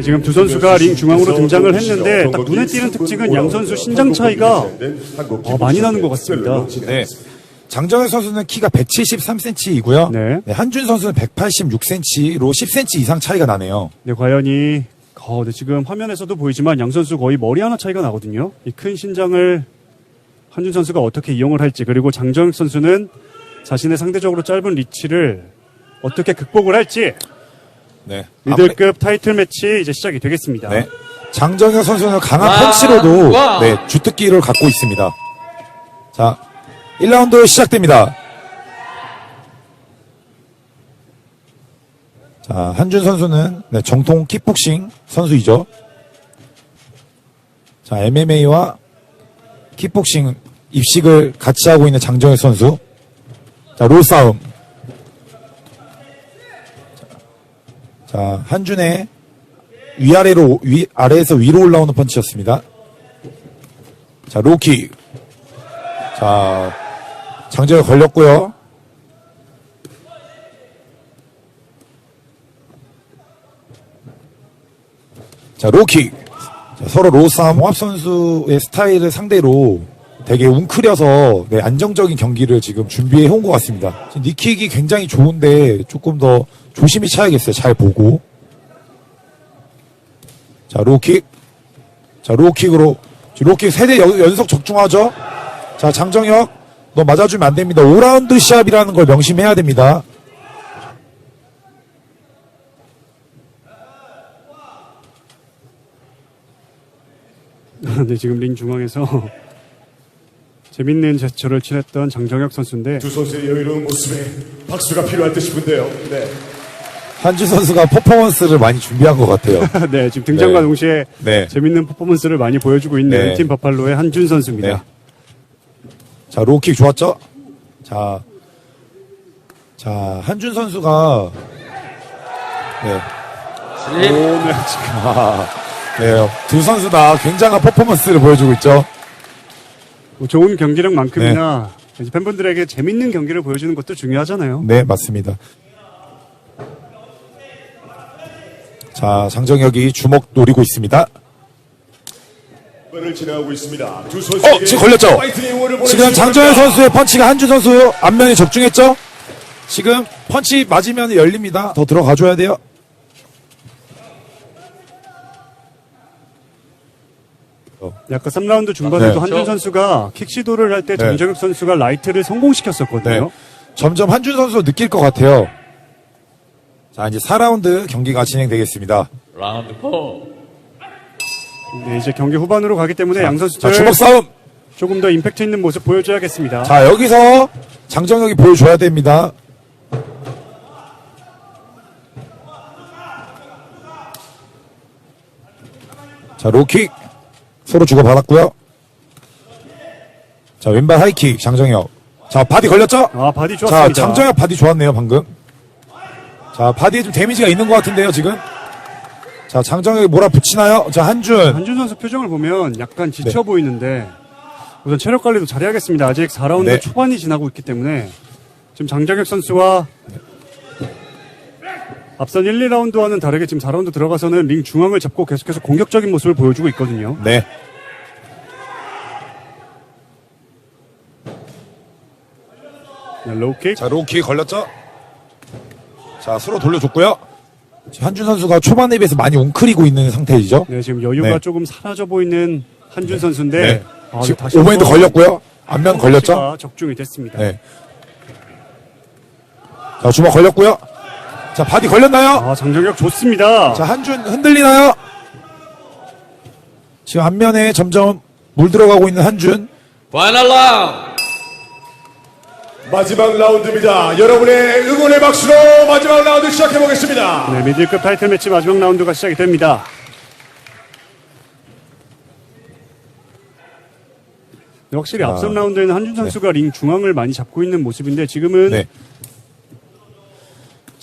네, 지금 두 선수가 링 중앙으로 등장을 했는데 딱 눈에 띄는 특징은 양 선수 신장 차이가 어, 많이 나는 것 같습니다. 네. 장정혁 선수는 키가 173cm이고요. 네. 한준 선수는 186cm로 10cm 이상 차이가 나네요. 네, 과연 이 어, 네, 지금 화면에서도 보이지만 양 선수 거의 머리 하나 차이가 나거든요. 이 큰 신장을 한준 선수가 어떻게 이용을 할지 그리고 장정혁 선수는 자신의 상대적으로 짧은 리치를 어떻게 극복을 할지 네. 미들급 타이틀 매치 이제 시작이 되겠습니다. 네. 장정혁 선수는 강한 와, 펀치로도 와. 네, 주특기를 갖고 있습니다. 자, 1라운드 시작됩니다. 자, 한준 선수는 네, 정통 킥복싱 선수이죠. 자, MMA와 킥복싱 입식을 같이 하고 있는 장정혁 선수. 자, 로 싸움. 자, 한준의 위아래로 위 아래에서 위로 올라오는 펀치였습니다. 자 로킥. 자 장정에 걸렸고요. 자 로킥. 자, 서로 로싸움 홍합 선수의 스타일을 상대로 되게 웅크려서 네, 안정적인 경기를 지금 준비해 온 것 같습니다. 지금 니킥이 굉장히 좋은데 조금 더 조심히 차야겠어요. 잘 보고. 자, 로킥. 자, 로킥으로. 로킥 세대 연속 적중하죠? 자, 장정혁. 너 맞아주면 안 됩니다. 5라운드 시합이라는 걸 명심해야 됩니다. 네, 지금 링 중앙에서 재밌는 제스처를 취했던 장정혁 선수인데 두 선수의 여유로운 모습에 박수가 필요할 듯 싶은데요. 네. 한주 선수가 퍼포먼스를 많이 준비한 것 같아요. 네, 지금 등장과 네. 동시에 네. 재밌는 퍼포먼스를 많이 보여주고 있는 네. 팀 버팔로의 한준 선수입니다. 네. 자, 로킥 좋았죠? 자, 자, 한준 선수가, 네. 오늘 지금 아, 네. 두 선수 다 굉장한 퍼포먼스를 보여주고 있죠? 뭐 좋은 경기력만큼이나 이제 팬분들에게 재밌는 경기를 보여주는 것도 중요하잖아요. 네, 맞습니다. 자, 장정혁이 주먹 노리고 있습니다. 을 지나가고 있습니다. 두 선수 어, 지금 걸렸죠? 지금 장정혁 선수의 펀치가 한준 선수 앞면에 적중했죠? 지금 펀치 맞으면 열립니다. 더 들어가줘야 돼요. 약간 3라운드 중반에도 네. 한준 저- 선수가 킥 시도를 할 때 네. 장정혁 선수가 라이트를 성공시켰었거든요. 네. 점점 한준 선수 느낄 것 같아요. 자, 이제 4라운드 경기가 진행되겠습니다. 라운드 4. 네, 이제 경기 후반으로 가기 때문에 양 자, 선수들 주먹 싸움. 조금 더 임팩트 있는 모습 보여줘야겠습니다. 자, 여기서 장정혁이 보여줘야 됩니다. 자, 로킥. 서로 주고받았고요. 자, 왼발 하이킥, 장정혁. 자, 바디 걸렸죠? 아, 바디 자, 좋았습니다. 장정혁 바디 좋았네요, 방금. 자, 바디에 좀 데미지가 있는 것 같은데요, 지금. 자, 장정혁이 몰아붙이나요? 자, 한준. 한준 선수 표정을 보면 약간 지쳐 네. 보이는데 우선 체력 관리도 잘해야겠습니다. 아직 4라운드 네. 초반이 지나고 있기 때문에 지금 장정혁 선수와 앞선 1, 2라운드와는 다르게 지금 4라운드 들어가서는 링 중앙을 잡고 계속해서 공격적인 모습을 보여주고 있거든요. 네. 네, 로우킥. 자, 로킥 걸렸죠? 자, 서로 돌려줬고요. 한준 선수가 초반에 비해서 많이 웅크리고 있는 상태이죠? 네, 지금 여유가 네. 조금 사라져 보이는 한준 선수인데 네. 아, 지금 다시 오버핸드 한번 걸렸고요. 앞면 걸렸죠? 적중이 됐습니다. 네. 자, 주먹 걸렸고요. 자, 바디 걸렸나요? 아, 장정혁 좋습니다. 자, 한준 흔들리나요? 지금 앞면에 점점 물 들어가고 있는 한준. 파이널 라운드. 마지막 라운드입니다. 여러분의 응원의 박수로 마지막 라운드 시작해 보겠습니다. 네, 미들급 타이틀 매치 마지막 라운드가 시작이 됩니다. 네, 확실히 앞선 라운드에는 한준 선수가 링 중앙을 많이 잡고 있는 모습인데 지금은 네.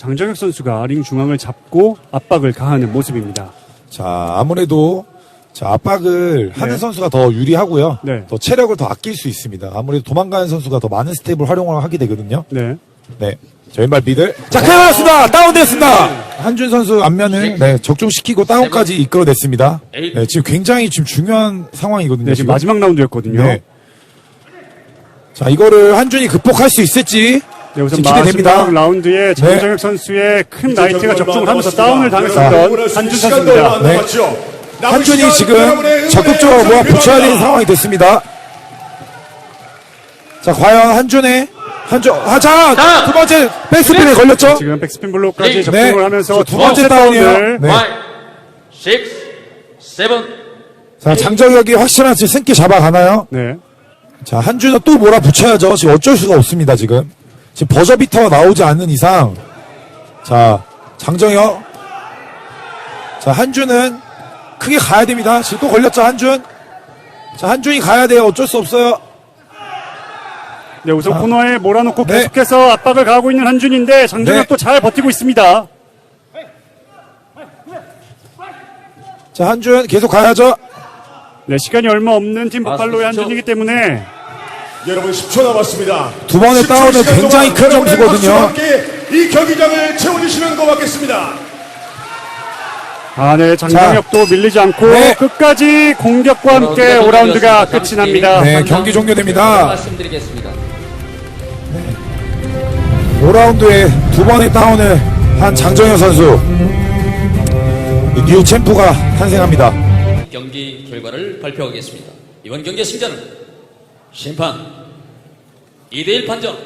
장정혁 선수가 링 중앙을 잡고 압박을 가하는 모습입니다. 자, 아무래도 자, 압박을 하는 네. 선수가 더 유리하고요. 네. 더 체력을 더 아낄 수 있습니다. 아무래도 도망가는 선수가 더 많은 스텝을 활용을 하게 되거든요. 네. 네. 자, 왼발 미들. 자, 끊어졌습니다. 다운됐습니다. 한준 선수 안면을 네, 적중시키고 다운까지 이끌어냈습니다. 네, 지금 굉장히 지금 중요한 상황이거든요. 네, 지금 마지막 라운드였거든요. 네. 자, 이거를 한준이 극복할 수 있을지 네, 우선 지금 기대됩니다. 마지막 라운드에 장정혁 선수의 큰 나이트가 적중을 하면서 다운을 당했었던 한준 선수입니다. 네. 한준이 지금 적극적으로 모아 붙여야 되는 상황이 됐습니다. 자, 과연 한준의 한준 아, 자, 자! 두 번째 백스핀에 걸렸죠? 지금 백스핀 블록까지 네. 적중을 하면서 두 번째 다운이에요. 네. 5, 6, 7. 자, 장정혁이 확실한 지금 승기 잡아가나요? 네. 자, 한준은 또 몰아붙여야죠. 지금 어쩔 수가 없습니다, 지금. 지금 버저비터가 나오지 않는 이상. 자, 장정혁. 자, 한준은 크게 가야 됩니다. 지금 또 걸렸죠, 한준. 자, 한준이 가야 돼요. 어쩔 수 없어요. 네, 우선 코너에 몰아놓고 네. 계속해서 압박을 가하고 있는 한준인데 장정혁도 네. 잘 버티고 있습니다. 자, 한준 계속 가야죠. 네, 시간이 얼마 없는 팀 버팔로의 아, 한준이기 때문에 여러분 10초 남았습니다. 두 번의 10초 다운은 시간 굉장히 동안 큰 여러분의 점수거든요. 박수와 함께 이 경기장을 채워주시면 고맙겠습니다. 아, 네, 장정혁도 밀리지 않고 네. 끝까지 공격과 함께 5라운드가 끝이 납니다. 네, 경기 종료됩니다. 말씀드리겠습니다. 5라운드에 두 번의 다운을 한 장정혁 선수. 뉴 챔프가 탄생합니다. 경기 결과를 발표하겠습니다. 이번 경기의 승자는 심판 2대1 판정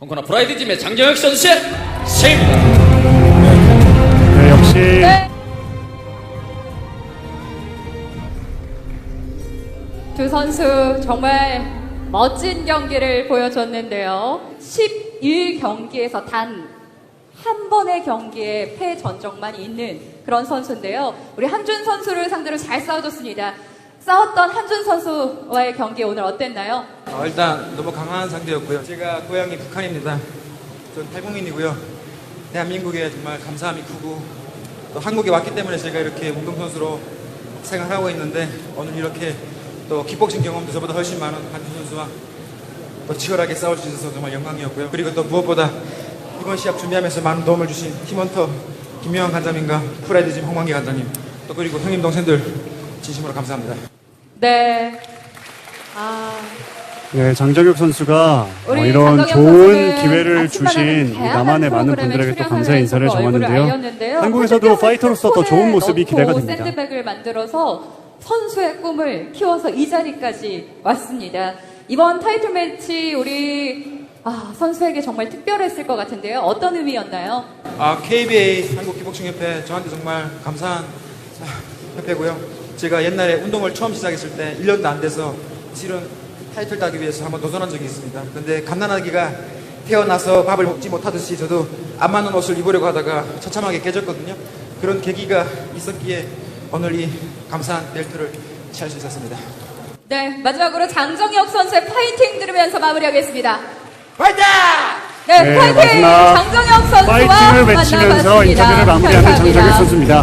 홍코나 프라이드 팀의 장정혁 선수의 승입니다. 네, 역시 두 선수 정말 멋진 경기를 보여줬는데요. 11경기에서 단 한 번의 경기에 패 전적만 있는 그런 선수인데요. 우리 한준 선수를 상대로 잘 싸워줬습니다. 싸웠던 한준 선수와의 경기 오늘 어땠나요? 어, 일단 너무 강한 상대였고요. 제가 고향이 북한입니다. 전 탈북민이고요. 대한민국에 정말 감사함이 크고 또 한국에 왔기 때문에 제가 이렇게 운동 선수로 생활하고 있는데 오늘 이렇게 또 킥복싱 경험도 저보다 훨씬 많은 한준 선수와 또 치열하게 싸울 수 있어서 정말 영광이었고요. 그리고 또 무엇보다 이번 시합 준비하면서 많은 도움을 주신 팀원터 김명환 관장님과 프라이드짐 홍만기 관장님 또 그리고 형님 동생들 진심으로 감사합니다. 네. 아, 네, 장정혁 선수가 우리 어, 이런 장정혁 좋은 선수는 기회를 아침마다 주신 다양한 남한의 많은 분들에게 또 감사의 인사를. 알렸는데요. 한국에서도 파이터로서 더 좋은 모습이 기대가 됩니다. 샌드백을 만들어서 선수의 꿈을 키워서 이 자리까지 왔습니다. 이번 타이틀 매치 우리 아, 선수에게 정말 특별했을 것 같은데요. 어떤 의미였나요? 아, KBA 한국기복싱협회 저한테 정말 감사한 협회고요. 제가 옛날에 운동을 처음 시작했을 때 1년도 안 돼서 실은 타이틀 따기 위해서 한번 도전한 적이 있습니다. 근데 갓난아기가 태어나서 밥을 먹지 못하듯이 저도 안 맞는 옷을 입으려고 하다가 처참하게 깨졌거든요. 그런 계기가 있었기에 오늘 이 감사한 벨트를 취할 수 있었습니다. 네, 마지막으로 장정혁 선수의 파이팅 들으면서 마무리하겠습니다. 파이팅! 네, 네, 파이팅! 마지막 장정혁 선수와 파이팅을 외치면서. 인터뷰를 마무리하는 감사합니다. 장정혁 선수입니다.